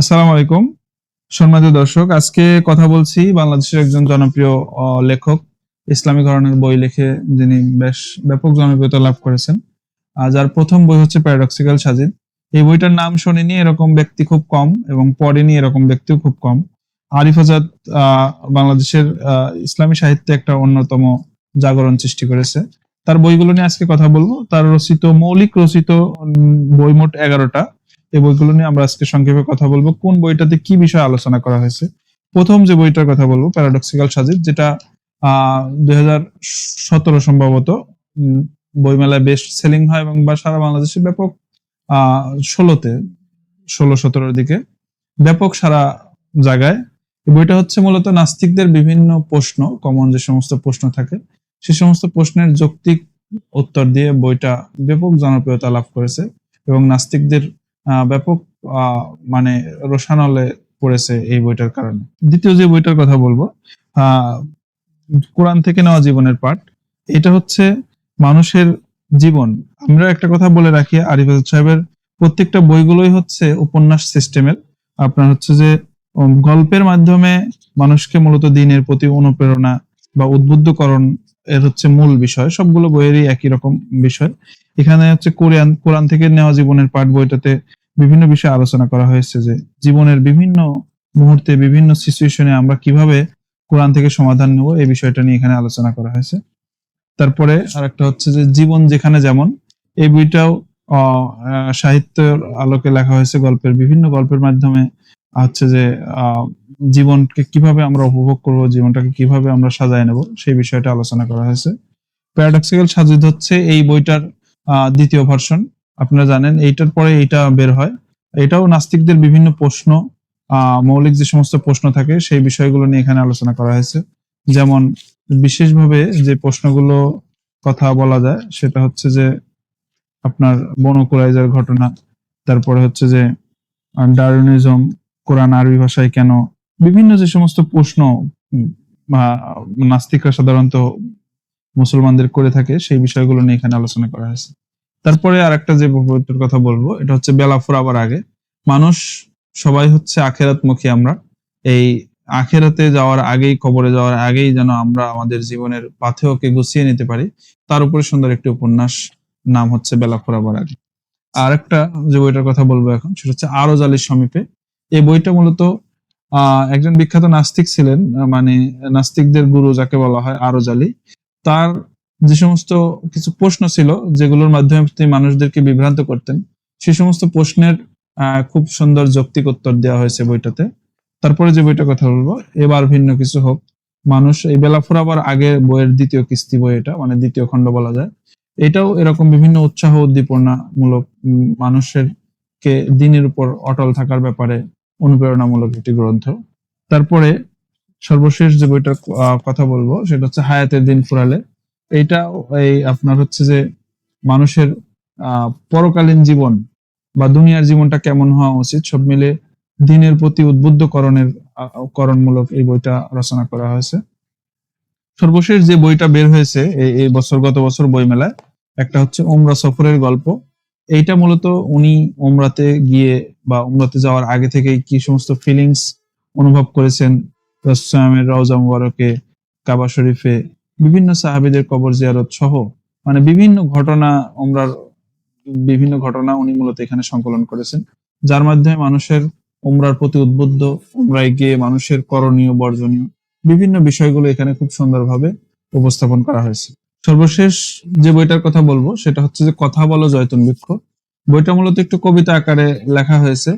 আসসালামু আলাইকুম। সম্মানিত দর্শক, আজকে কথা বলছি বাংলাদেশের একজন জনপ্রিয় লেখক, ইসলামী ঘরানার বই লিখে যিনি বেশ ব্যাপক জনপ্রিয়তা লাভ করেছেন। যার প্রথম বই হচ্ছে প্যারাডক্সিক্যাল সাজিদ এই বইটার নাম শোনেনি, এরকম ব্যক্তি খুব কম এবং পড়েনি এরকম ব্যক্তিও খুব কম। আরিফ আজাদ বাংলাদেশের ইসলামী সাহিত্যে একটা অন্যতম জাগরণ সৃষ্টি করেছে। তার বইগুলো নিয়ে আজকে কথা বলব। তার রচিত, মৌলিক রচিত বই মোট এগারোটা। এই বইগুলো নিয়ে আমরা আজকে সংক্ষেপে কথা বলব। কোন বইটাতে কি বিষয়ে আলোচনা করা হয়েছে? প্রথম যে বইটার কথা বলব প্যারাডক্সিক্যাল সাজিদ যেটা আহ দুই সতেরো সম্ভবত বইমেলায় বেস্ট সেলিং হয় এবং বা সারা বাংলাদেশে ব্যাপক আহ ষোলোতে, ষোলো, সতেরোর দিকে ব্যাপক সারা জায়গায়। বইটা হচ্ছে মূলত নাস্তিকদের বিভিন্ন প্রশ্ন কমন যে সমস্ত প্রশ্ন থাকে, সে সমস্ত প্রশ্নের যৌক্তিক উত্তর দিয়ে বইটা ব্যাপক জনপ্রিয়তা লাভ করেছে এবং নাস্তিকদের ব্যাপক মানে রোশানলে পড়েছে এই বইটার কারণে। দ্বিতীয় যে বইটার কথা বলব কোরআন থেকে নেওয়া জীবনের পাঠ, এটা হচ্ছে মানুষের জীবন। আমরা একটা কথা বলে রাখি, আরিফ সাহেবের প্রত্যেকটা বইগুলোই হচ্ছে উপন্যাস সিস্টেমের। আপনার হচ্ছে যে গল্পের মাধ্যমে মানুষকে মূলত দিনের প্রতি অনুপ্রেরণা বা উদ্বুদ্ধকরণ এর হচ্ছে মূল বিষয়। সবগুলো বইয়েরই একই রকম বিষয়। এখানে হচ্ছে কোরআন কোরআন থেকে নেওয়া জীবনের পাঠ বইটাতে বিভিন্ন বিষয়ে আলোচনা করা হয়েছে যে জীবনের বিভিন্ন মুহূর্তে, বিভিন্ন সিচুয়েশনে আমরা কীভাবে কোরআন থেকে সমাধান নেব, এই বিষয়টা নিয়ে এখানে আলোচনা করা হয়েছে। তারপরে আরেকটা হচ্ছে যে জীবন যেখানে যেমন, এই বইটাও সাহিত্যের আলোকে লেখা হয়েছে গল্পের, বিভিন্ন গল্পের মাধ্যমে হচ্ছে যে জীবনকে কীভাবে আমরা উপভোগ করব, জীবনটাকে কীভাবে আমরা সাজায় নেব, সেই বিষয়টা আলোচনা করা হয়েছে। প্যারাডক্সিক্যাল সাজিদ হচ্ছে এই বইটার দ্বিতীয় ভার্সন আপনারা জানেন, এইটার পরে এইটা বের হয়। এটাও নাস্তিকদের বিভিন্ন প্রশ্ন মৌলিক যে সমস্ত প্রশ্ন থাকে, সেই বিষয়গুলো নিয়ে এখানে আলোচনা করা হয়েছে। যেমন, বিশেষভাবে যে প্রশ্নগুলো কথা বলা যায়, সেটা হচ্ছে যে আপনার বনকুরাইজার ঘটনা, তারপরে হচ্ছে যে ডারুনিজম কোরআন আরবি ভাষায় কেন, বিভিন্ন যে সমস্ত প্রশ্ন নাস্তিকরা সাধারণত মুসলমানদের করে থাকে, সেই বিষয়গুলো নিয়ে এখানে আলোচনা করা হয়েছে। তারপরে আরেকটা যে বইটার কথা বলব, এটা হচ্ছে বেলা ফুরাবার আগে। মানুষ সবাই হচ্ছে আখেরাত আখেরাতমুখী আমরা। এই আখেরাতে যাওয়ার আগেই, কবরে যাওয়ার আগেই যেন আমরা আমাদের জীবনের পাথেয়কে গুছিয়ে নিতে পারি, তার উপরে সুন্দর একটি উপন্যাস, নাম হচ্ছে বেলা ফুরাবার আগে। আর একটা যে বইটার কথা বলব এখন, সেটা হচ্ছে আরও জালির সমীপে। এই বইটা মূলত একজন বিখ্যাত নাস্তিক ছিলেন মানে নাস্তিকদের গুরু যাকে বলা হয় আরও জালি তার যে সমস্ত কিছু প্রশ্ন ছিল যেগুলোর মাধ্যমে তিনি মানুষদেরকে বিভ্রান্ত করতেন সে সমস্ত প্রশ্নের খুব সুন্দর যৌক্তিক উত্তর দেওয়া হয়েছে বইটাতে। তারপরে যে বইটা কথা বলব এবার ভিন্ন কিছু হোক। মানুষ এই বেলা ফুরাবার আগে বইয়ের দ্বিতীয় কিস্তি বই এটা মানে দ্বিতীয় খণ্ড বলা যায়। এটাও এরকম বিভিন্ন উৎসাহ উদ্দীপনামূলক উম, মানুষের কে দিনের উপর অটল থাকার ব্যাপারে অনুপ্রেরণামূলক একটি গ্রন্থ। তারপরে সর্বশেষ যে বইটার কথা বলব সেটা হচ্ছে হায়াতের দিন ফুরালে। এইটা এই আপনার হচ্ছে যে মানুষের পরকালীন জীবন বা দুনিয়ার জীবনটা কেমন হওয়া উচিত সব মিলে দিনের প্রতি উদ্বুদ্ধকরণের আহ, করণমূলক এই বইটা রচনা করা হয়েছে। সর্বশেষ যে বইটা বের হয়েছে এই এই বছর গত বছর বইমেলায় একটা হচ্ছে ওমরা সফরের গল্প। এইটা মূলত উনি ওমরাতে গিয়ে বা ওমরাতে যাওয়ার আগে থেকে কি সমস্ত ফিলিংস অনুভব করেছেন রসলামের রওজা মুবারকে কাবা শরীফে বিভিন্ন সাহাবিদের কবর জিয়ারত সহ মানে বিভিন্ন ঘটনা ওমরার বিভিন্ন ঘটনা উনি মূলত এখানে সংকলন করেছেন। যার মাধ্যমে মানুষের উমরার প্রতি উদ্বুদ্ধ, উমরায় গিয়ে মানুষের করণীয়, বর্জনীয় বিভিন্ন বিষয়গুলো এখানে খুব সুন্দরভাবে উপস্থাপন করা হয়েছে। সর্বশেষ যে বইটার কথা বলব, সেটা হচ্ছে যে কথা বলো জয়তুন বৃক্ষ। বইটা মূলত একটু কবিতা আকারে লেখা হয়েছে।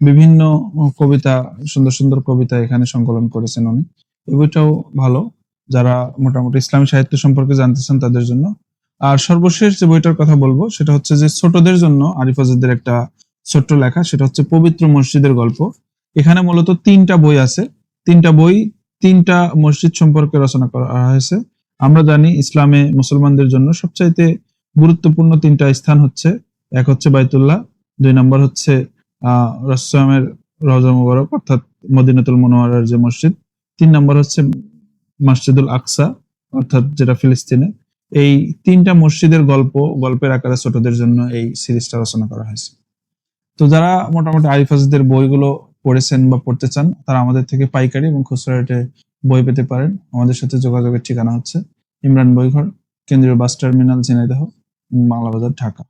বিভিন্ন কবিতা, সুন্দর সুন্দর কবিতা এখানে সংকলন করেছেন উনি। এই বইটাও ভালো। যারা মোটামুটি ইসলামী সাহিত্য সম্পর্কে জানতে চান তাদের জন্য। আর সর্বশেষ যে বইটার কথা বলব, সেটা হচ্ছে যে ছোটদের জন্য আরিফ আজাদের একটা ছোট্ট লেখা, সেটা হচ্ছে পবিত্র মসজিদের গল্প। এখানে মূলত তিনটা বই আছে। তিনটা বই, তিনটা মসজিদ সম্পর্কে রচনা করা হয়েছে। আমরা জানি ইসলামে মুসলমানদের জন্য সবচাইতে গুরুত্বপূর্ণ তিনটা স্থান হচ্ছে, এক হচ্ছে বাইতুল্লাহ, দুই নম্বর হচ্ছে আহ রসলামের রওজা মুবারক, অর্থাৎ মদিনাতুল মনোয়ারার যে মসজিদ, তিন নম্বর হচ্ছে মসজিদুল আকসা, অর্থাৎ যেটা ফিলিস্তিনে। এই তিনটা মসজিদের গল্প, গল্পের আকারে ছোটদের জন্য এই সিরিজটা রচনা করা হয়েছে। তো যারা মোটামুটি আরিফ আজিদের বইগুলো পড়েছেন বা পড়তে চান, তারা আমাদের থেকে পাইকারি এবং খুচরা রেটে বই পেতে পারেন। আমাদের সাথে যোগাযোগের ঠিকানা হচ্ছে ইমরান বইঘর, কেন্দ্রীয় বাস টার্মিনাল, ঝিনাইদহ বাংলা বাজার ঢাকা।